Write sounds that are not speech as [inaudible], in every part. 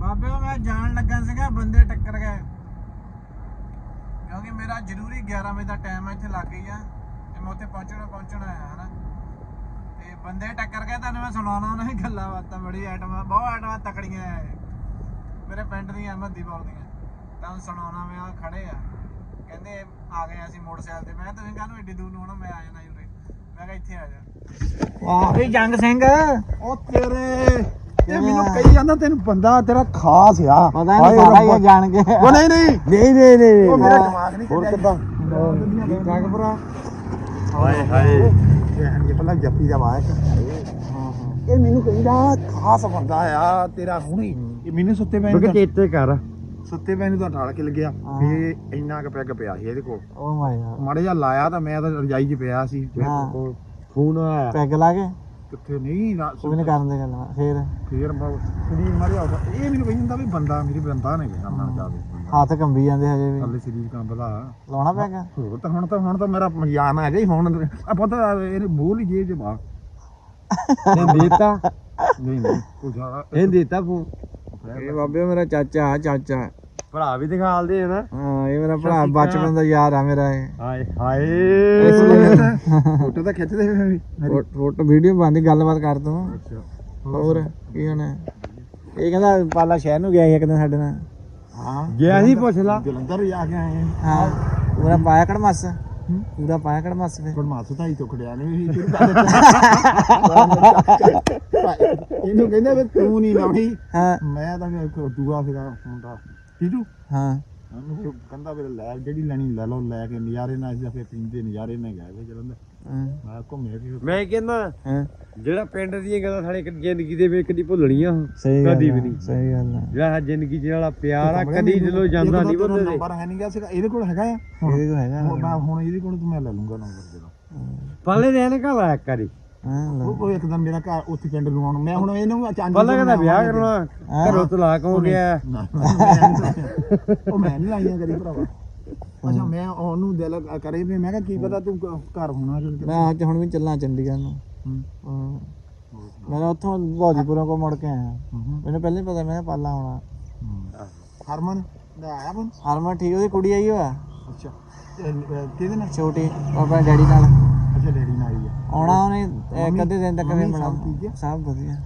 ਬਾਬੇ ਮੈਂ ਜਾਣ ਲੱਗਾ ਸੀਗਾ ਬੰਦੇ ਟੱਕਰ ਗਏ। ਕਿਉਂਕਿ ਮੇਰਾ ਜ਼ਰੂਰੀ 11 ਵਜੇ ਦਾ ਟਾਈਮ ਹੈ ਇੱਥੇ ਲੱਗ ਗਈ ਆ ਤੇ ਮੈਂ ਉੱਥੇ ਪਹੁੰਚਣਾ ਪਹੁੰਚਣਾ ਆ ਹਨਾ। ਤੇ ਬੰਦੇ ਟੱਕਰ ਗਏ ਤੁਹਾਨੂੰ ਮੈਂ ਸੁਣਾਉਣਾ ਉਹਨਾਂ ਦੀ ਗੱਲਾਂ ਬਾਤਾਂ ਬੜੀ ਆਈਟਮਾਂ ਬਹੁਤ ਆਈਟਮਾਂ ਤਕੜੀਆਂ ਇਹ। ਮੇਰੇ ਪਿੰਡ ਦੀਆਂ ਅਹਿਮਦੀ ਬੋਲ ਦੀਆਂ। ਤੁਹਾਨੂੰ ਸੁਣਾਉਣਾ ਮੈਂ ਆ ਖੜੇ ਆ। ਕਹਿੰਦੇ ਆ ਗਏ ਅਸੀਂ ਮੋਟਰਸਾਈਕਲ ਤੇ। ਮੈਂ ਕਿਹਾ ਤੁਸੀਂ ਕਾਹਨੂੰ ਏਡੀ ਦੂਰ ਨੂੰ ਆਉਣਾ? ਮੈਂ ਆ ਜਾਣਾ ਯੂਰੇ ਮੈਂ ਕਿਹਾ ਇੱਥੇ ਆ ਜਾ। ਵਾਹ। ਵੀ ਜੰਗ ਸਿੰਘ ਉਹ ਤੇਰੇ ਇਹ ਮੈਨੂੰ ਕਹੀ ਜਾਂਦਾ ਤੈਨੂੰ ਬੰਦਾ ਤੇਰਾ ਖਾਸ ਆ। ਪਤਾ ਹਾਏ ਨਹੀਂ ਸਾਰਾ ਰੱਬਾ। ਹੀ ਜਾਣ ਕੇ। ਉਹ ਨਹੀਂ ਨਹੀਂ। ਨਹੀਂ ਨਹੀਂ ਨਹੀਂ ਉਹ ਮੇਰਾ ਦਿਮਾਗ ਨਹੀਂ ਹੋਰ ਚੱਲਿਆ ਕਿੱਦਾਂ? ਠੀਕ ਠਾਕ ਭਰਾ? ਹਾਏ ਹਾਏ। ਇਹ ਪਹਿਲਾਂ ਜੱਫੀ ਦਾ ਵਾਇਕ ਇਹ ਮੈਨੂੰ ਕਹਿੰਦਾ ਖਾਸ ਬੰਦਾ ਆ ਤੇਰਾ ਹੁਣੀ। ਇਹ ਮੈਨੂੰ ਸੁੱਤੇ ਪੈ ਬਿਲਕੁਲ ਚੇਤੇ ਕਰ। ਸੁੱਤੇ ਪੈ ਨੂੰ ਤਾਂ ਠਾਲ ਕੇ ਲੱਗਿਆ। ਇਹ ਇੰਨਾ ਕੁ ਪੈਗ ਪਿਆ ਸੀ ਇਹਦੇ ਕੋਲ। ਓ ਮਾਈ ਮਾੜੇ ਜਿਹਾ ਲਾਇਆ ਤਾਂ ਮੈਂ ਤਾਂ ਰਜਾਈ 'ਚ ਪਿਆ ਸੀ। ਹਾਂ। ਫੋਨ ਆਇਆ। ਪੈਗ ਲਾ ਕੇ? ਕਿੱਥੇ ਨਹੀਂ ਨਾ- ਕੋਈ ਨਹੀਂ ਕਰਨ ਦੇ ਗੱਲ ਫੇਰ। ਫੇਰ ਮੈਂ ਸਰੀਰ ਮਾਰਿਆ ਉਹਦਾ ਇਹ ਮੈਨੂੰ ਕਹਿੰਦਾ ਵੀ ਬੰਦਾ ਮੇਰੇ ਬੰਦਾ ਨਹੀਂ ਕਹਿੰਦਾ ਮਰ ਜਾਵੇ ਹੱਥ ਕੰਬੀ ਜਾਂਦੇ ਹਜੇ ਵੀ। ਥੱਲੇ ਸਰੀਰ ਕੰਬਦਾ। ਲਾਉਣਾ ਪੈਗ ਹੋਰ ਤਾਂ ਹੁਣ ਤਾਂ ਹੁਣ ਤਾਂ ਮੇਰਾ ਜਾਨ ਆ ਗਈ ਹੁਣ ਆ ਪਤਾ ਇਹਨੇ ਬੋਲ ਹੀ ਜੇ ਜੇ ਬਾ ਇਹ ਦੇਤਾ? ਨਹੀਂ ਨਹੀਂ ਉਹ ਜ਼ਿਆਦਾ ਇਹ ਦੇਤਾ ਫੋਨ? ਇਹ ਬਾਬੇ ਮੇਰਾ ਚਾਚਾ ਆ ਚਾਚਾ। ਭਰਾ ਵੀ ਦਿਖਾਲਦੇ ਆ ਨਾ ਹਾਂ ਇਹ ਮੇਰਾ ਭਰਾ ਬਚਪਨ ਦਾ ਯਾਰ ਆ ਮੇਰਾ ਇਹ। ਹਾਏ ਹਾਏ। ਫੋਟੋ ਤਾਂ ਖਿੱਚਦੇ ਮੇਰੀ ਫੋਟੋ ਵੀਡੀਓ ਬਣਦੀ ਗੱਲਬਾਤ ਕਰ ਤੂੰ। ਅੱਛਾ। ਹੋਰ ਕੀ ਹੋਣਾ? ਇਹ ਕਹਿੰਦਾ ਪਾਲਾ ਸ਼ਹਿਰ ਨੂੰ ਗਿਆ ਸੀ ਇੱਕ ਦਿਨ ਸਾਡੇ ਨਾਲ। ਹਾਂ। ਗਿਆ ਸੀ, ਪੁੱਛ ਲਾ। ਜਲੰਧਰ ਜਾ ਕੇ ਆਏ ਹਾਂ ਪੂਰਾ ਪਾਇਆ ਕੜਮਸ। ਪੂਰਾ ਪਾਇਆ ਕੜਮਸ ਫੇ ਕੋਲ ਮਾਸੂ ਤਾਈ ਤੋਂ ਖੜਿਆ ਨੇ [laughs] ਇਹਨੂੰ ਕਹਿੰਦੇ ਵੀ ਤੂੰ ਨਹੀਂ ਲਾਉਣੀ। ਹਾਂ। ਮੈਂ ਤਾਂ ਫਿਰ ਦੂਆ ਸੀਗਾ ਮੁੰਡਾ। ਟੀਟੂ ਹਾਂ? ਉਹਨੂੰ ਕਹਿੰਦਾ ਵੀ ਲੈ ਜਿਹੜੀ ਲੈਣੀ ਲੈ ਲਓ ਲੈ ਕੇ ਨਜ਼ਾਰੇ ਨਾਲ ਅਸੀਂ ਫਿਰ ਪੀਂਦੇ ਨਜ਼ਾਰੇ ਨਾਲ ਗਏ ਵੇ ਜਲੰਧਰ। ਹਾਂ, ਮੈਂ ਘੁੰਮੇ ਫਿਰ। ਮੈਂ ਕਹਿੰਦਾ ਹਾਂ। ਜਿਹੜਾ ਪਿੰਡ ਦੀਆਂ ਗੱਲਾਂ ਸਾਡੇ ਇੱਕ ਜ਼ਿੰਦਗੀ ਦੇ ਵਿੱਚ ਕਦੀ ਭੁੱਲਣੀਆਂ ਉਹ। ਸਹੀ ਗੱਲ ਕਦੀ ਵੀ ਨਹੀਂ। ਸਹੀ ਗੱਲ ਆ। ਜਿਹੜਾ ਜ਼ਿੰਦਗੀ ਚ ਵਾਲਾ ਪਿਆਰ ਆ ਕਦੀ ਦਿਲੋਂ ਜਾਂਦਾ ਨਹੀਂ ਬੰਦੇ ਦੇ। ਨੰਬਰ ਹੈ ਨਹੀਂ ਗਿਆ ਸੀਗਾ ਇਹਦੇ ਕੋਲ ਹੈਗਾ ਆ? ਇਹਦੇ ਕੋ ਹੈਗਾ। ਹੁਣ ਮੈਂ ਹੁਣ ਇਹਦੇ ਕੋਲ ਤੋਂ ਮੈਂ ਲੈ ਲੂੰਗਾ ਨੰਬਰ ਜਿਹੜਾ ਪਾਲੇ ਦੇ ਨੇ ਘਰ ਆਇਆ ਕਰੀ ਹਾਂ। ਲਓ। ਉਹ ਉਹ ਇੱਕ ਦਿਨ ਮੇਰਾ ਘਰ ਉੱਥੇ ਪਿੰਡ ਨੂੰ ਆਉਣ ਮੈਂ ਹੁਣ ਇਹਨੂੰ ਅਚਾਨਕ ਪਾਲੇ ਕਹਿੰਦਾ ਵਿਆਹ ਕਰਨਾ। ਘਰੋਂ ਤਲਾਕ ਹੋ ਗਿਆ। ਨਾ। ਉਹ ਮੈਂ ਨਹੀਂ ਲਾਈਆਂ ਕਰੀ ਭਰਾਵਾ। ਅੱਛਾ ਮੈਂ ਉਹਨੂੰ ਦਿਲ ਕਰੇ ਵੀ ਮੈਂ ਕਿਹਾ ਕੀ ਪਤਾ ਤੂੰ ਘ- ਘਰ ਹੋਣਾ ਕਿ ਮੈਂ ਅੱਜ ਹੁਣ ਵੀ ਚੱਲਾਂ ਚੰਡੀਗੜ੍ਹ ਨੂੰ। ਹੂੰ। ਹਾਂ। ਮੈਂ ਉੱਥੋਂ ਬੌਦੀਪੁਰੋਂ ਕੋ ਮੁੜ ਕੇ ਆਇਆ। ਹੂੰ। ਮੈਨੂੰ ਪਹਿਲਾਂ ਹੀ ਪਤਾ ਮੈਂ ਕਿਹਾ ਪਾਲਾ ਆਉਣਾ। ਹਰਮਨ ਦਾ ਆਇਆ ਬੰ ਹਰਮਨ ਠੀਕ ਉਹਦੀ ਕੁੜੀ ਆਈ ਹੋਆ। ਅੱਛਾ। ਤੇ, ਅਹ, ਕਿਹਦੇ ਨਾਲ? ਛੋਟੀ ਉਹ ਆਪਣੇ ਡੈਡੀ ਨਾਲ। ਅੱਛਾ ਲੇਡੀ ਨਾਲ ਆਈ ਆ। ਆਉਣਾ ਉਹਨੇ ਅੱਧੇ ਦਿਨ ਤੱਕ ਵੀ ਮੰਮੀ ਬਣਾ ਸਭ ਠੀਕ ਹੈ? ਸਭ ਵਧੀਆ।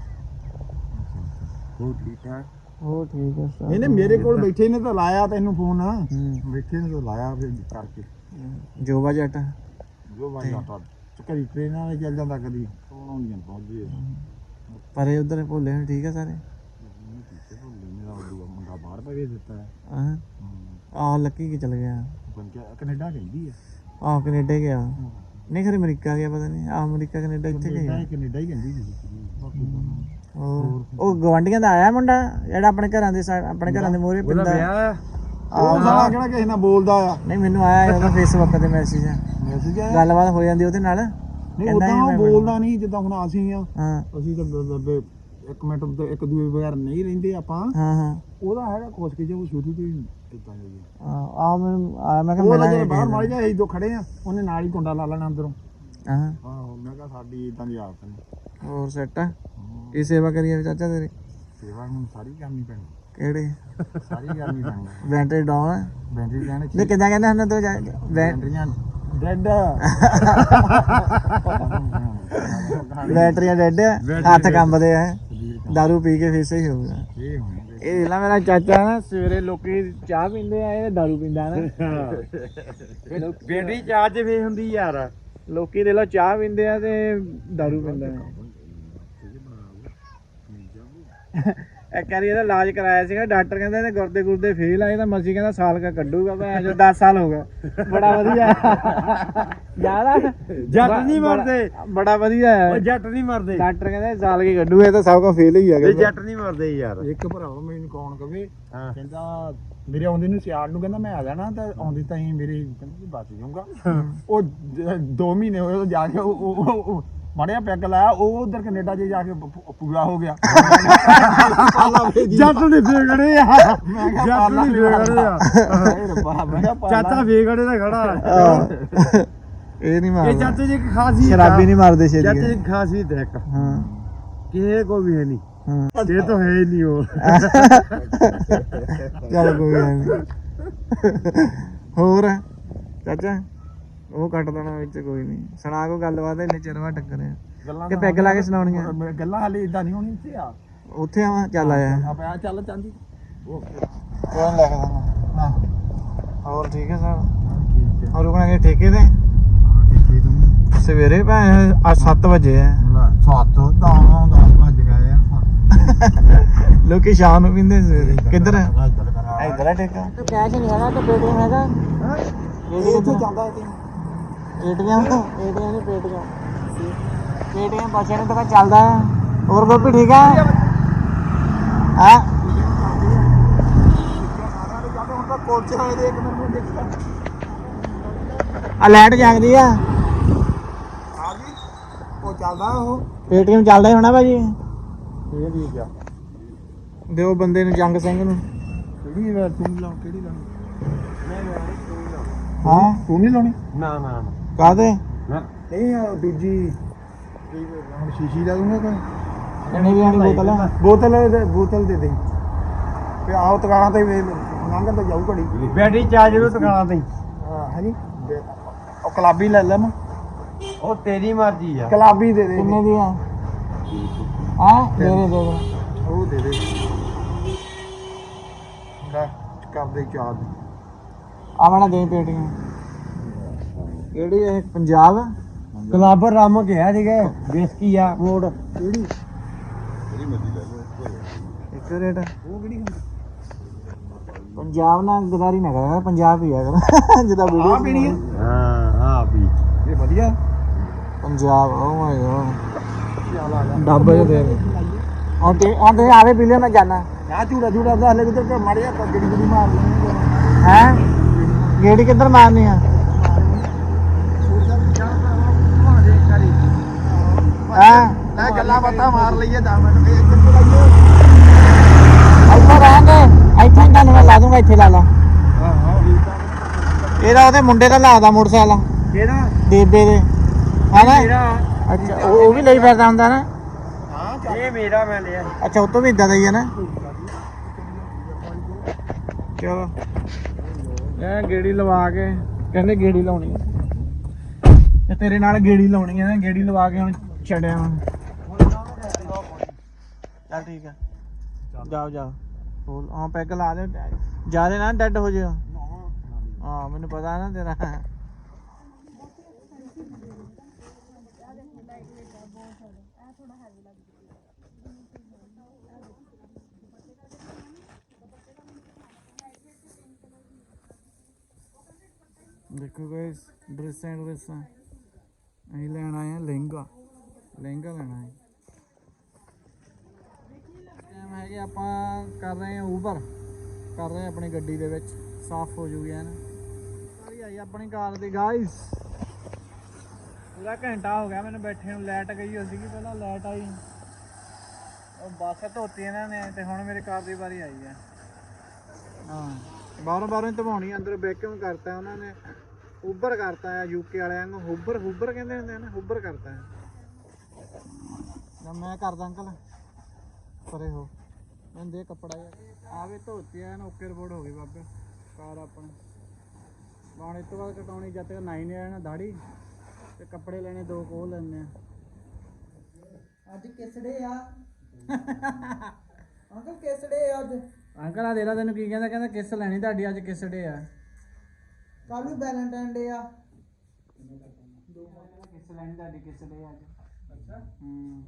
ਹੋ ਠੀਕ ਠਾਕ? ਉਹ ਠੀਕ ਹੈ ਸਭ ਇਹਨੇ ਮੇਰੇ ਕੋਲ ਬੈਠੇ ਨੇ ਤਾਂ ਲਾਇਆ ਤੈਨੂੰ ਫੋਨ। ਹੂੰ। ਬੈਠੇ ਨੇ ਤਾਂ ਲਾਇਆ ਫਿਰ ਕਰਕੇ। ਜੋਬਾ ਜੱਟ। ਜੋ ਬਾਈ ਡਾਟਾ ਕਦੀ ਟ੍ਰੇਨਾਂ ਨਾਲ ਚੱਲ ਜਾਂਦਾ ਕਦੀ ਆਉਂਦੀਆਂ ਪਹੁੰਚਦੇ ਪਰ ਇਹ ਉਧਰ ਭੋਲੇ ਹੁਣ ਠੀਕ ਹੈ ਸਾਰੇ? ਮੇਰਾ ਉਹ ਦੂਆ ਮੁੰਡਾ ਬਾਹਰ ਭੇਜ ਦਿੱਤਾ ਹੈ। ਹਾਂ। ਆਹ ਲੱਕੀ ਕਿ ਚਲ ਗਿਆ? ਕੈਨੇਡਾ ਕਹਿੰਦੀ ਹੈ ਆਹ ਕੈਨੇਡਾ ਗਿਆ। ਨਹੀਂ ਖਰੇ ਅਮਰੀਕਾ ਗਿਆ ਪਤਾ ਨਹੀਂ। ਆਹ ਅਮਰੀਕਾ ਕੈਨੇਡਾ ਇੱਥੇ ਗਿਆ ਕੈਨੇਡਾ ਕੈਨੇਡਾ ਹੀ ਕਹਿੰਦੀ ਸੀ ਬਾਕੀ ਹੋਰ ਉਹ ਗਵਾਂਡੀਆਂ ਦਾ ਆਇਆ ਮੁੰਡਾ ਜਿਹੜਾ ਆਪਣੇ ਘਰਾਂ ਦੇ ਸਾ- ਆਪਣੇ ਘਰਾਂ ਦੇ ਮੋਹਰੇ ਉਹਦਾ ਪਿੰਦਾ। ਵਿਆਹ ਆ। ਉਹ ਸਾਲਾ ਕਿਹੜਾ ਕਿਸੇ ਨਾਲ ਬੋਲਦਾ ਆ? ਨਹੀਂ ਮੈਨੂੰ ਆਇਆ ਉਹਦਾ ਫੇਸਬੁੱਕ ਤੇ ਮੈਸੇਜ ਮੈਸੇਜ ਆਇਆ? ਗੱਲਬਾਤ ਹੋ ਜਾਂਦੀ ਉਹਦੇ ਨਾਲ। ਨਹੀਂ ਕਹਿੰਦਾ ਉਦਾਂ ਉਹ ਬੋਲਦਾ ਨਹੀਂ ਜਿੱਦਾਂ ਹੁਣ ਅਸੀਂ ਆ। ਹਾਂ। ਅਸੀਂ ਤਾਂ ਬ- ਬ- ਬ- ਇੱਕ ਮਿੰਟ ਤੋਂ ਇੱਕ ਦੂਏ ਬਗੈਰ ਨਹੀਂ ਰਹਿੰਦੇ ਆਪਾਂ। ਹਾਂ ਹਾਂ। ਉਹਦਾ ਹੈਗਾ ਖੁਸ਼ ਕੇ ਜੋ ਸ਼ੁਰੂ ਤੋਂ ਹੀ ਇਦਾਂ ਹੀ? ਆ ਆ ਮੈਨੂੰ ਆਇਆ ਮੈਂ ਕਿਹਾ ਉਹ ਮਿਲਾਂ ਜਿਹੜੇ ਬਾਹਰ ਮਾਰੇ ਜਾ ਅਸੀਂ ਜੋ ਖੜੇ ਆ ਉਹਨੇ ਨਾਲ ਹੀ ਕੁੰਡਾ ਲਾ ਲੈਣਾ ਅੰਦਰੋਂ। ਹਾਂ। ਆਹੋ ਮੈਂ ਕਿਹਾ ਸਾਡੀ ਇਦਾਂ ਦੀ ਆਦਤ ਨਹੀਂ। ਹੋਰ ਸੈੱਟ ਆ? ਕੀ ਸੇਵਾ ਕਰੀਏ ਚਾਚਾ ਤੇਰੀ? ਸੇਵਾ ਹੁਣ ਸਾਰੀ ਕਰਨੀ ਪੈਣੀ। ਕਿਹੜੀ? ਸਾਰੀ ਕਰਨੀ ਪੈਣੀ। ਬੈਟਰੀ ਡਾਊਨ ਹੈ ਬੈਟਰੀ ਕਹਿਣੇ ਨਹੀਂ ਕਿੱਦਾਂ ਕਹਿੰਦੇ ਹਨ ਤੂੰ ਜਾ- ਬੈ- ਬੈਟਰੀਆਂ ਡੈਡ ਬੈਟਰੀਆਂ ਡੈਡ ਆ ਹੱਥ ਕੰਬਦੇ ਆ। ਦਾਰੂ ਪੀ ਕੇ ਫੇਰ ਸਹੀ ਹੋਊਗਾ। ਇਹ ਹੋਣੇ ਇਹ ਲਾ ਮੇਰਾ ਚਾਚਾ ਨਾ ਸਵੇਰੇ ਲੋਕੀ ਚਾਹ ਪੀਂਦੇ ਆ ਇਹ ਦਾਰੂ ਪੀਂਦਾ ਨਾ। ਬੇਟੀ ਚਾਰਜ ਵੇ ਹੁੰਦੀ ਯਾਰ। ਲੋਕੀ ਦੇ ਲੋ ਚਾਹ ਪੀਂਦੇ ਆ ਤੇ ਦਾਰੂ ਪੀਂਦਾ। [laughs] ਇੱਕ ਵਾਰੀ ਇਹਦਾ ਇਲਾਜ ਕਰਾਇਆ ਸੀਗਾ ਡਾਕਟਰ ਕਹਿੰਦਾ ਇਹਦੇ ਗੁਰਦੇ ਗੁਰਦੇ ਫੇਲ ਆ ਇਹਦਾ ਮਰਜ਼ੀ ਕਹਿੰਦਾ ਸਾਲ ਕਾ ਕੱਢੂਗਾ ਮੈਂ ਜੋ 10 ਸਾਲ ਹੋ ਗਏ। ਬੜਾ ਵਧੀਆ। ਯਾਰ ਜੱਟ ਨਹੀਂ ਮਰਦੇ। ਬੜਾ ਵਧੀਆ ਉਹ ਹੈ ਜੱਟ ਨਹੀਂ ਮਰਦੇ। ਡਾਕਟਰ ਕਹਿੰਦਾ ਸਾਲ ਕੀ ਕੱਢੂਗਾ ਇਹ ਤਾਂ ਸਭ ਕੋ ਫੇਲ ਹੀ ਇਹ ਹੈਗਾ ਜੱਟ ਨਹੀਂ ਮਰਦੇ ਯਾਰ। ਇੱਕ ਭਰਾ ਮੈਨੂੰ ਕੌਣ ਕਵੇ। ਕਹਿੰਦਾ ਮੇਰੇ ਆਉਂਦੇ ਨੂੰ ਸਿਆਲ ਨੂੰ ਕਹਿੰਦਾ ਮੈਂ ਆ ਜਾਣਾ ਤਾਂ ਆਉਂਦੀ ਤਾਂ ਹੀ ਮੇਰੇ ਕਹਿੰਦਾ ਬਚ ਜਾਊਗਾ। ਉਹ 2 ਮਹੀਨੇ ਹੋਏ ਉਹ ਜਾ ਕੇ ਉਹ- ਉਹ ਉਹ- ਉਹ ਮੜਿਆ ਪੈਗ ਲਾਇਆ ਉਹ ਉਧਰ ਕੈਨੇਡਾ 'ਚ ਜਾ ਕੇ ਪ- ਪੂਰਾ ਹੋ ਗਿਆ। ਜੱਟ ਨਹੀਂ ਫੇਗੜੇ ਆ। ਮੈਂ ਕਿਹਾ ਜੱਟ ਆ। ਹਾਏ ਰੱਬਾ ਮੈਂ ਕਿਹਾ ਪਾਲਾ ਚਾਚਾ ਫੇਗੜੇ ਦਾ ਖੜਾ ਇਹ ਨਹੀਂ ਇਹ ਮਾਰਦਾ ਚਾਚੇ ਦੀ ਇੱਕ ਖਾਸੀਅਤ ਸ਼ਰਾਬੀ ਨਹੀਂ ਮਾਰਦੇ ਛੇਤੀ ਚਾਚੇ ਦੀ ਇੱਕ ਖਾਸੀਅਤ ਹੈ ਇੱਕ। ਹਾਂ। ਕਿਸੇ ਕੋ ਵੀ ਹੈ ਨਹੀਂ। ਹੂੰ। ਇਹ ਤਾਂ ਹੈ ਹੀ ਨਹੀਂ ਉਹ। ਚੱਲ ਕੋਈ ਗੱਲ ਨਹੀਂ। ਹੋਰ ਚਾਚਾ? ਉਹ ਕੱਟ ਦੇਣਾ ਵਿੱਚ ਕੋਈ ਨਹੀਂ। ਸੁਣਾ ਕੋ ਗੱਲਬਾਤ ਇੰਨੇ ਚਿਰ ਬਾਅਦ ਟੱਕਰਿਆ ਗੱਲਾਂ ਕਿ ਪੈਗ ਲਾ ਕੇ ਸੁਣਾਉਣੀਆਂ। ਗੱਲਾਂ ਹਾਲੇ ਇਦਾਂ ਨਹੀਂ ਹੋਣੀ ਤੇ ਆ। ਉੱਥੇ ਆਵਾਂ ਚੱਲ ਆਇਆ। ਆਪਾਂ ਆ ਚੱਲ ਚਾਂਦੀ। ਉਹ ਕੌਣ ਲੈ ਕੇ ਦੇਣਾ ਹੋਰ ਠੀਕ ਹੈ ਠੀਕ ਹੈ ਹੋਰ ਰੁਕਣਾ ਕਿ ਠੇਕੇ ਤੇ? ਹਾਂ ਠੀਕ ਹੈ ਤੂੰ। ਸਵੇਰੇ ਭੈਣ ਅੱਜ 7 ਵਜੇ ਆ। ਲੈ ਸੱਤ ਦਾ ਦਾ ਵੱਜ ਗਏ ਆ। [laughs] ਲੋਕੀ ਸ਼ਾਮ ਨੂੰ ਪੀਂਦੇ ਸਵੇਰੇ। ਕਿੱਧਰ ਇੱਧਰ ਕਰਾ। ਇੱਧਰ ਆ ਠੇਕਾ। ਕੈਸ਼ ਨਹੀਂ ਹੈਗਾ ਤੇ ਪੇਟੀਐਮ ਹੈਗਾ। ਇਹ ਇੱਥੇ ਜਾਂਦਾ ਤੇ ਨਹੀਂ ਨੇ ਤਾਂ ਚੱਲਦਾ। ਹੋਰ ਗੋਪੀ ਠੀਕ ਆ ਹਾਂ ਹੁਣ ਤਾਂ ਕੋਲਚੇ ਵਾਲੇ ਦੇ ਇੱਕ ਮਿੰਟ ਨੂੰ ਦੇਖਿਆ ਆ ਲਾਈਟ ਜਗਦੀ ਆ। ਆ ਗਈ ਉਹ ਚੱਲਦਾ ਉਹ ਪੇਟੀਐਮ ਚੱਲਦਾ ਹੀ ਹੋਣਾ ਭਾਜੀ। ਇਹ ਠੀਕ ਆ ਦਿਓ ਬੰਦੇ ਨੂੰ ਜੰਗ ਸਿੰਘ ਨੂੰ। ਕਿਹੜੀ ਵਾ ਤੂੰ ਲਾ ਕਿਹੜੀ ਲਾਉਣੀ? ਹਾਂ? ਤੂੰ ਨਹੀਂ ਲਾਉਣੀ? ਨਾ ਨਾ ਨਾ। ਕਾਦੇ ਨਾ ਇਹ ਆ ਦੂਜੀ ਕੀ ਹੁਣ ਸ਼ੀਸ਼ੀ ਦਾ ਦੂੰਗਾ ਕੋਈ। ਕਿੰਨੀ ਵੀ ਆਣੀ ਬੋਤਲ? ਆ? ਬੋਤਲ ਦੇ ਬੋਤਲ ਦੇ ਦੇ। ਤੇ ਆਓ ਤਕਾਣਾ ਤੇ ਲੰਘਣ ਤੇ ਜਾਊ ਘੜੀ। ਬੈਟਰੀ ਚਾਰਜ ਨੂੰ ਟਿਕਾਣਾ ਤੇ। ਹਾਂ ਹਾਂਜੀ ਉਹ ਕਲਾਬੀ ਲੈ ਲੈ ਮੈਂ ਉਹ ਤੇਰੀ ਮਰਜ਼ੀ ਆ। ਕਲਾਬੀ ਦੇ ਦੇ। ਕਿੰਨੇ ਦੀ ਆ ਹਾਂ ਦੇ ਦੇ ਦੇ। ਉਹ ਦੇ ਦੇ। ਲੈ ਕਰ ਦੇ ਚਾਰਜ। ਆ ਮੈਨਾਂ ਦੇ ਪੇਟੀਐਮ ਕਿਹੜੀ ਇਹ? ਪੰਜਾਬ? ਕਲੱਬ ਰਮ ਗਿਆ ਸੀਗਾ ਬੇਸਕੀ ਆ ਮੋੜ। ਕਿਹੜੀ? ਇੱਕ ਰੇਟ। ਉਹ ਕਿਹੜੀ ਹੁੰਦੀ? ਪੰਜਾਬ ਨਾਲ ਗਦਾਰੀ ਨਾ ਕਰਿਆ ਕਰ, ਪੰਜਾਬ ਹੀ ਆ ਕਰ ਜਿਹਦਾ ਵੀਡੀਓ ਆ ਪੀਣੀ ਆ? ਹਾਂ ਆ ਵੀ। ਇਹ ਵਧੀਆ? ਪੰਜਾਬ ਓ ਮਾਈ ਗੋਡ ਆ ਡੱਬੇ ਚ ਦੇ। ਹੁਣ ਤੇ ਹੁਣ ਤੇ ਆਵੇ ਪੀ ਲਿਓ ਮੈਂ ਜਾਣਾ। ਆ ਝੂੜਾ ਝੂੜਾ ਦਾ ਹਲੇ ਕਿਧਰ ਮਾਰਿਆ ਗੱਡੀ ਗੁੱਡੀ ਮਾਰ ਲੈਣੀ ਹੈ? ਗੇੜੀ ਕਿੱਧਰ ਮਾਰਨੀ ਆ? ਹਾਂ। ਲੈ ਗੱਲਾਂ ਬਾਤਾਂ ਮਾਰ ਲਈਏ 10 ਮਿੰਟ ਇਹ ਕਿੱਥੇ ਲਾਈਏ ਇੱਥੇ ਰਹਿਣਗੇ ਇੱਥੇ ਹੀ ਤੁਹਾਨੂੰ ਮੈਂ ਲਾ ਦੂੰਗਾ ਇੱਥੇ ਲਾ ਲਾ। ਹਾਂ ਹਾਂ ਇਹਦਾ ਉਹਦੇ ਮੁੰਡੇ ਦਾ ਲਾਦਾ ਮੋਟਰਸਾਈਕਲ। ਕਿਹੜਾ? ਬੇਬੇ ਦੇ। ਹੈਨਾ ਮੇਰਾ। ਅੱਛਾ ਉਹ ਉਹ ਵੀ ਲਈ ਫਿਰਦਾ ਹੁੰਦਾ ਨਾ? ਹਾਂ ਚੱਲ। ਇਹ ਮੇਰਾ ਮੈਂ ਲਿਆ। ਅੱਛਾ ਉਹ ਤੋਂ ਵੀ ਇਦਾਂ ਦਾ ਹੀ ਹੈ ਨਾ? ਚਲੋ। ਇਹ ਗੇੜੀ ਲਵਾ ਕੇ ਕਹਿੰਦੇ ਗੇੜੀ ਲਾਉਣੀ ਹੈ ਤੇ ਤੇਰੇ ਨਾਲ ਗੇੜੀ ਲਾਉਣੀ ਹੈ ਨਾ ਗੇੜੀ ਲਵਾ ਕੇ ਹੁਣ ਛੜਿਆ ਹੁਣ। ਚੱਲ ਠੀਕ ਹੈ ਜਾਓ ਜਾਓ। ਬੋਲ ਹਾਂ ਪੈਗ ਲਾ ਦੇ। ਜ਼ਿਆਦਾ ਨਾ ਡੈਡ ਹੋ ਜਿਓ। ਹਾਂ ਮੈਨੂੰ ਪਤਾ ਨਾ ਤੇਰਾ। ਦੇਖੋ ਗਾਇਸ ਡਰੈਸ ਐਂਡ ਡਰੈਸਾਂ ਅਸੀਂ ਲੈਣ ਆਏ ਆ ਲਹਿੰਗਾ। ਲਹਿੰਗਾ ਲੈਣਾ ਹੈ। ਟਾਈਮ ਹੈਗੇ ਆਪਾਂ ਕਰ ਰਹੇ ਹਾਂ ਉਬਰ ਕਰ ਰਹੇ ਆਪਣੀ ਗੱਡੀ ਦੇ ਵਿੱਚ। ਸਾਫ਼ ਹੋ ਜੂਗੀ ਐਨ। ਸਾਰੀ ਆਈ ਆਪਣੀ ਕਾਰ ਦੀ। ਗਾਇਸ ਪੂਰਾ ਘੰਟਾ ਹੋ ਗਿਆ ਮੈਨੂੰ ਬੈਠੇ ਨੂੰ। ਲਾਈਟ ਗਈ ਹੋ ਸੀਗੀ, ਪਹਿਲਾਂ ਲਾਈਟ ਆਈ। ਉਹ ਬੱਸ ਧੋਤੀ ਇਹਨਾਂ ਨੇ ਤੇ ਹੁਣ ਮੇਰੇ ਕਾਰ ਦੀ ਵਾਰੀ ਆਈ ਹੈ। ਹਾਂ, ਬਾਹਰੋਂ ਬਾਹਰੋਂ ਹੀ ਧਵਾਉਣੀ ਅੰਦਰ ਵੈਕਿਊਮ ਕਰਤਾ ਉਹਨਾਂ ਨੇ। ਉਬਰ ਕਰਤਾ ਹੈ ਯੂਕੇ ਵਾਲਿਆਂ ਨੂੰ। ਹੁਬਰ ਹੁਬਰ ਕਹਿੰਦੇ ਹੁੰਦੇ ਆ ਨਾ। ਹੁਬਰ ਕਰਤਾ ਹੈ ਨਾ ਮੈਂ ਕਰਦਾ ਅੰਕਲ। ਪਰੇ ਹੋ। ਮੈਨੂੰ ਦੇ ਕੱਪੜਾ ਆਵੇ ਧੋਤੀ ਐ ਨਾ ਓਕੇ ਰਿਪੋਰਟ ਹੋ ਗਈ ਬਾਬੇ। ਕਾਰ ਆਪਣੀ। ਬਾਣ ਇਸ ਤੋਂ ਬਾਅਦ ਕਟਾਉਣੀ ਜਦ ਤੱਕ ਨਾਈ ਨਹੀਂ ਆਣਾ ਦਾੜੀ ਤੇ ਕੱਪੜੇ ਲੈਣੇ ਦੋ ਕੋਲ ਲੈਣੇ ਆ। ਅੱਜ ਕਿਸੜੇ ਆ? ਅੰਕਲ ਕਿਸੜੇ ਆ ਅੱਜ? ਅੰਕਲ ਆ ਦੇ ਲਾ ਤੈਨੂੰ ਕੀ ਕਹਿੰਦਾ ਕਹਿੰਦਾ ਕਿਸ ਲੈਣੀ ਤੁਹਾਡੀ ਅੱਜ ਕਿਸ ਡੇ ਆ। ਕੱਲ ਨੂੰ ਵੈਲੈਂਟਾਈਨ ਡੇ ਆ। ਕਿਸ ਲੈਣੀ ਤੁਹਾਡੀ ਕਿਸ ਡੇ ਅੱਜ? ਅੱਛਾ। ਹੂੰ।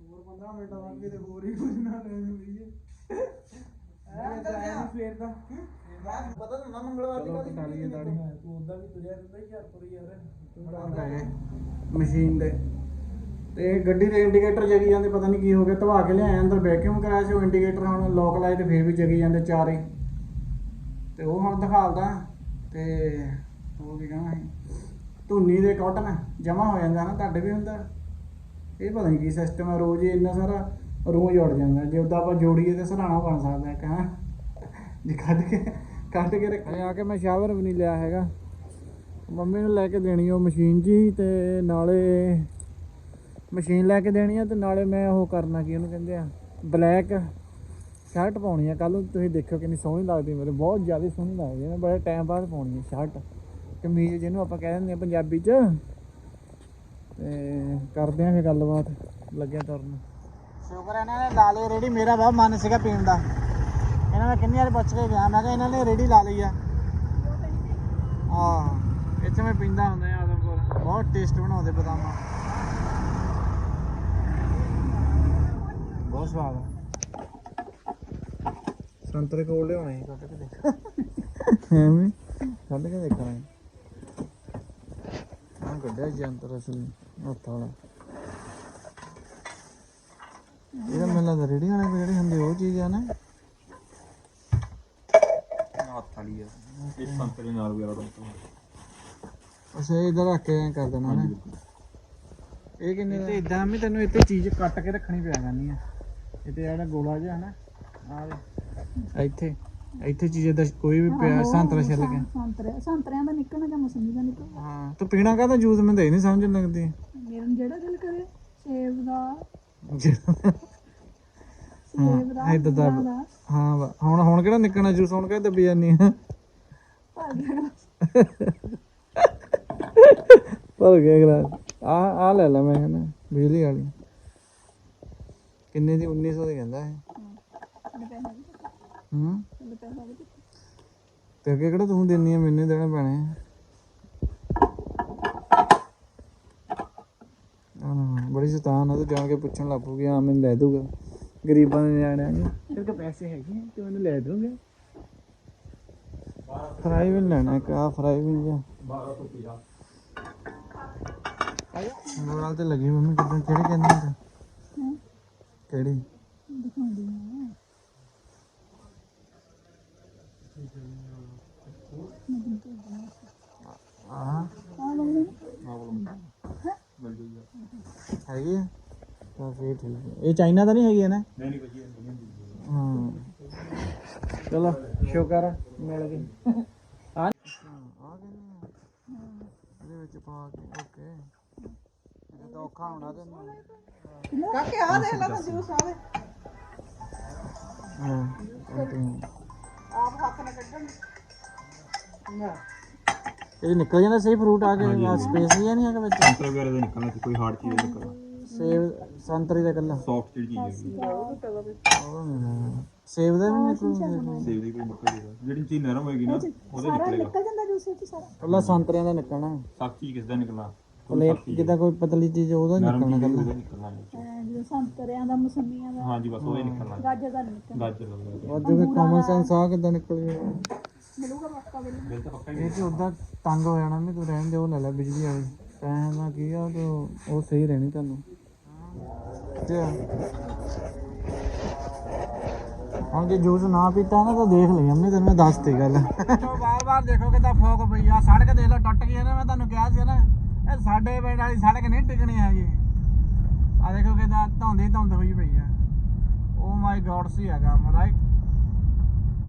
ਹੋਰ 15 ਮਿੰਟ ਆਵਾਂਗੇ ਤੇ ਹੋਰ ਹੀ ਕੁਝ ਨਾ ਲੈਣ ਨੂੰ ਲਈਏ ਸਵੇਰ ਦਾ। ਪਤਾ ਨਾ ਮੰਗਲਵਾਰ ਦੀ ਚਲੋ ਕਦੀ ਕਟਾ ਲਈਏ ਦਾੜੀ ਤੂੰ ਉਦਾਂ ਵੀ ਤੁਰਿਆ ਰਹਿੰਦਾ ਹੀ ਘਰ ਤੁਰ ਯਾਰ। ਮਸ਼ੀਨ ਦੇ। ਤੇ ਗੱਡੀ ਦੇ ਇੰਡੀਕੇਟਰ ਜਗੀ ਜਾਂਦੇ ਪਤਾ ਨਹੀਂ ਕੀ ਹੋ ਗਿਆ। ਧਵਾ ਕੇ ਲਿਆਇਆ ਅੰਦਰ ਵੈਕਿਊਮ ਕਰਾਇਆ ਸੀ ਉਹ ਇੰਡੀਕੇਟਰ ਹੁਣ ਲੋਕ ਲਾਏ ਤੇ ਫੇਰ ਵੀ ਜਗੀ ਜਾਂਦੇ ਚਾਰੇ। ਤੇ ਉਹ ਹੁਣ ਦਿਖਾਲਦਾ। ਤੇ ਉਹ ਕੀ ਕਹਣਾ ਸੀ? ਧੁੰਨੀ ਦੇ ਕਾਟਨ ਜਮਾ ਹੋ ਜਾਂਦਾ ਨਾ ਤੁਹਾਡੇ ਵੀ ਹੁੰਦਾ? ਇਹ ਪਤਾ ਨਹੀਂ ਕੀ ਸਿਸਟਮ ਹੈ ਰੋਜ਼ ਹੀ ਇੰਨਾ ਸਾਰਾ ਰੋਜ਼ ਉੜ ਜਾਂਦਾ। ਜੇ ਉਦਾਂ ਆਪਾਂ ਜੋੜੀਏ ਤੇ ਸਰਾਣਾ ਬਣ ਸਕਦਾ ਇੱਕ ਕਹਾਂ ਜੇ ਕੱਢ ਕੇ ਕੱਢ ਕੇ ਰੱਖਿਆ ਆ ਕੇ ਮੈਂ ਸ਼ਾਵਰ ਵੀ ਨਹੀਂ ਲਿਆ ਹੈਗਾ। ਮੰਮੀ ਨੂੰ ਲੈ ਕੇ ਦੇਣੀ ਉਹ ਮਸ਼ੀਨ ਜੀ, ਤੇ ਨਾਲੇ ਮਸ਼ੀਨ ਲੈ ਕੇ ਦੇਣੀ ਆ, ਤੇ ਨਾਲੇ ਮੈਂ ਉਹ ਕਰਨਾ ਕੀ ਉਹਨੂੰ ਕਹਿੰਦੇ ਆ ਬਲੈਕ ਸ਼ਰਟ ਪਾਉਣੀ ਆ। ਕੱਲ ਨੂੰ ਤੁਸੀਂ ਦੇਖਿਓ ਕਿੰਨੀ ਸੋਹਣੀ ਲੱਗਦੀ ਮੇਰੇ, ਬਹੁਤ ਜ਼ਿਆਦਾ ਸੋਹਣੀ ਲੱਗਦੀ ਹੈ ਨਾ ਬੜੇ ਟਾਈਮ ਬਾਅਦ ਪਾਉਣੀ ਹੈ ਸ਼ਰਟ ਕਮੀਜ਼ ਜਿਹਨੂੰ ਆਪਾਂ ਕਹਿ ਦਿੰਦੇ ਆ ਪੰਜਾਬੀ ਚ। ਤੇ ਕਰਦੇ ਆਂ ਫੇ ਗੱਲਬਾਤ ਲੱਗਿਆ ਤੁਰਨ। ਸ਼ੁਕਰ ਇਹਨਾਂ ਨੇ ਲਾ ਲਈ ਰੇੜੀ ਮੇਰਾ ਬਹੁਤ ਮਨ ਸੀਗਾ ਪੀਣ ਦਾ। ਇਹਨਾਂ ਨੇ ਕਿੰਨੀ ਵਾਰ ਪੁੱਛ ਕੇ ਗਿਆ ਮੈਂ ਕਿਹਾ ਇਹਨਾਂ ਨੇ ਰੇੜੀ ਲਾ ਲਈ ਆ। ਹਾਂ ਇੱਥੇ ਮੈਂ ਪੀਂਦਾ ਹੁੰਦਾ ਆ ਆਦਮਪੁਰ ਬਹੁਤ ਟੇਸਟ ਬਣਾਉਂਦੇ ਬਦਾਮਾਂ। ਬਹੁਤ ਸਵਾਦ ਆ। ਸੰਤਰੇ ਕੋਲ ਲਿਆਉਣੇ ਕੱਢ ਕੇ ਦੇਖ। ਐਵੇਂ? ਕੱਢ ਕੇ ਦੇਖਣਾ। ਆਹ ਕੱਢਿਆ ਜੰਤਰ ਅਸਲੀ। ਹੱਥ ਵਾਲਾ ਇਹਦਾ ਮੈਨੂੰ ਲੱਗਦਾ ਰੇੜੀ ਵਾਲੇ ਕੋਲ ਜਿਹੜੇ ਹੁੰਦੇ ਉਹ ਚੀਜ਼ ਆ ਨਾ। ਹੱਥ ਵਾਲੀ ਆ। ਇਹ ਸੰਤਰੇ ਨਾਲ ਵਗੈਰਾ ਦਾ ਅੱਛਾ ਇਹ ਇਧਰ ਰੱਖ ਕੇ ਐਂ ਕਰ ਦੇਣਾ ਨਾ। ਇਹ ਕਿੰਨੇ ਦਾ? ਇਦਾਂ ਵੀ ਤੈਨੂੰ ਇੱਥੇ ਚੀਜ਼ ਕੱਟ ਕੇ ਰੱਖਣੀ ਪਿਆ ਕਰਨੀ ਆ। ਇਹ ਤੇ ਜਿਹੜਾ ਗੋਲਾ ਜਿਹਾ ਨਾ ਆ ਦੇ ਇੱਥੇ ਇੱਥੇ ਚੀਜ਼ ਦਾ ਕੋਈ ਵੀ ਪਿਆ ਸੰਤਰਾ ਛਿੱਲ ਕੇ। ਸੰਤਰੇ ਸੰਤਰਿਆਂ ਦਾ ਨਿਕਲਣਾ ਜਾਂ ਮੌਸਮੀ ਦਾ ਨਿਕਲਣਾ? ਹਾਂ ਤੂੰ ਪੀਣਾ ਕਾਹਦਾ? ਜੂਸ ਮੈਨੂੰ ਤਾਂ ਇਹ ਨਹੀਂ ਸਮਝ ਲੱਗਦੀ। ਜਿਹੜਾ ਦਿਲ ਕਰੇ ਸੇਬ ਦਾ। ਸੇਬ ਦਾ ਏਦਾਂ ਦਾ ਅੰਗੂਰਾਂ ਦਾ। ਹਾਂ ਵਾ- ਹੁਣ ਹੁਣ ਕਿਹੜਾ ਨਿਕਲਣਾ ਜੂਸ ਹੁਣ ਕਿਹੜਾ ਦੱਬੀ ਜਾਨੀ ਆ? ਭਰ ਗਿਆ। ਗਲਾਸ ਆ ਆ ਲੈ ਲੈ ਮੈਂ ਕਹਿੰਦਾ ਬਿਜਲੀ ਵਾਲੀ। ਕਿੰਨੇ ਦੀ? 1900 ਦੀ ਕਹਿੰਦਾ ਇਹ। ਹੂੰ ਤੇ ਅੱਗੇ ਕਿਹੜਾ ਤੂੰ ਦਿੰਨੀ ਆ? ਮੈਨੂੰ ਹੀ ਦੇਣੇ ਪੈਣੇ ਆ। ਬੜੀ ਸ਼ੈਤਾਨ ਆ ਤੂੰ ਜਾਣ ਕੇ ਪੁੱਛਣ ਲੱਗ ਪਊਗੀ ਆ ਮੈਨੂੰ ਲੈ ਦੂਗਾ ਗਰੀਬਾਂ ਦੇ ਨਿਆਣਿਆਂ ਨੂੰ। ਤੇਰੇ ਕੋਲ ਪੈਸੇ ਹੈਗੇ ਆ ਤੂੰ ਮੈਨੂੰ ਲੈ ਦੂੰਗਾ ਫਰਾਈ ਵੀ ਲੈਣਾ ਆ ਫਰਾਈ ਵੀ ਜਾ 12 ਰੁਪਏ ਤੇ ਲੱਗੀ ਮੰਮੀ ਕਿਦਾਂ ਕਿਹੜੀ ਕਹਿੰਦੀ ਆ? ਤੂੰ? ਕਿਹੜੀ ਆਹ ਹੈਗੀ ਆ? ਤਾਂ ਫੇਰ ਠੀਕ ਹੈ ਇਹ ਚਾਈਨਾ ਤਾਂ ਨਹੀਂ ਹੈਗੀ ਹੈ ਨਾ ਨਹੀਂ ਨਹੀਂ ਵਧੀਆ ਹਾਂ। ਚਲੋ ਸ਼ੁਕਰ ਆ, ਮਿਲ ਗਈ। ਆ ਆ ਕਿੰਨੇ ਆ ਇਹਦੇ ਵਿੱਚ ਪਾ ਕੇ ਓਕੇ। ਇਹ ਤਾਂ ਔਖਾ ਹੋਣਾ ਤੈਨੂੰ ਕਾਕੇ ਆ ਦੇਖ ਲੈ ਜੂਸ ਆ ਦੇ ਹਾਂ continue। ਆਪ ਹੱਥ ਨਾਲ ਕੱਢਣ। ਨਾ ਇਹ ਨਿਕਲ ਜਾਂਦਾ ਸਹੀ ਫਰੂਟ ਆ ਕੇ ਸਪੇਸ ਹੀ ਨਹੀਂ ਹੈਗਾ ਵਿੱਚ? ਸੰਤਰੇ ਵਗੈਰਾ ਦਾ ਨਿਕਲਣਾ ਸੀ ਕੋਈ ਹਾਰਡ ਚੀਜ਼ ਨਹੀਂ ਨਿਕਲਣਾ। ਸੇਬ ਸੰਤਰੀ ਦਾ ਕੱਲਾ। ਸੌਫਟ ਜਿਹੜੀ ਚੀਜ਼ ਹੈਗੀ। ਸੇਬ ਦਾ ਵੀ ਨਿਕਲ ਸੇਬ ਦੀ ਕੋਈ ਨਿਕਲ ਜਾਏਗਾ ਜਿਹੜੀ ਚੀਜ਼ ਨਰਮ ਹੋਏਗੀ ਨਾ ਉਹਦੇ ਨਿਕਲੇਗਾ। ਨਿਕਲ ਜਾਂਦਾ ਜੂਸ ਵਿੱਚ ਸਾਰਾ? ਕੱਲਾ ਸੰਤਰਿਆਂ ਦਾ ਨਿਕਲਣਾ। ਸਖਤ ਚੀਜ਼ ਕਿਸ ਦਾ ਨਿਕਲਣਾ? ਪਲੇ ਜਿੱਦਾਂ ਕੋਈ ਪਤਲੀ ਚੀਜ਼ ਉਹਦਾ ਨਰਮ ਨਿਕਲਣਾ ਚੀਜ਼ ਕੱਲਾ। ਉਹਦਾ ਨਿਕਲਣਾ ਨਹੀਂ। ਸੰਤਰਿਆਂ ਦਾ ਮੌਸਮੀਆਂ ਦਾ। ਹਾਂਜੀ ਬਸ ਉਹਦਾ ਹੀ ਨਿਕਲਣਾ। ਗਾਜਰ ਦਾ ਨੀ ਨਿਕਲ ਗਾਜਰ ਦਾ ਗਾਜਰ ਉਹ ਜਿਵੇਂ ਕਾਮਨ ਸੈਂਸ ਆ ਕਿੱਦਾਂ ਨਿਕਲ ਗਿਆ। ਮਿਲੂਗਾ ਪੱਕਾ ਬਿੱਲ? ਬਿਲ ਤਾਂ ਪੱਕਾ ਹੀ ਇਹ ਤੇ ਉਦਾਂ ਤੰਗ ਹੋ ਜਾਣਾ ਵੀ ਤੂੰ ਰਹਿਣ ਦੇ ਉਹ ਲੈ ਲੈ ਬਿਜਲੀ ਵਾਲੀ। ਪੈਸੇ ਨਾਲ ਕੀ ਆ ਤੇ ਉਹ ਸਹੀ ਰਹਿਣੀ ਤੁਹਾਨੂੰ। ਤੇ ਹੁਣ ਜੇ ਜੂਸ ਨਾ ਪੀਤਾ ਨਾ ਤਾਂ ਦੇਖ ਲਈ ਅੰਮੀ ਤੈਨੂੰ ਮੈਂ ਦੱਸਤੀ ਗੱਲ। ਬਾਰ-ਬਾਰ ਦੇਖੋ ਕਿਦਾਂ ਫੋਕ ਪਈ ਆ। ਸੜਕ ਦੇਖ ਲਓ ਟੁੱਟ ਗਈ ਨਾ ਮੈਂ ਤੁਹਾਨੂੰ ਕਿਹਾ ਸੀ ਨਾ। ਇਹ ਸਾਡੇ ਪਿੰਡ ਵਾਲੀ ਸੜਕ ਨਹੀਂ ਟਿਕਣੀ ਹੈਗੀ। ਆ ਦੇਖੋ ਕਿਦਾਂ ਧੌਂਦੀ ਧੁੰਦ ਹੋਈ ਪਈ ਆ। ਓ ਮਾਈ ਗॉड ਸੀ ਹੈਗਾ ਰਾਈਟ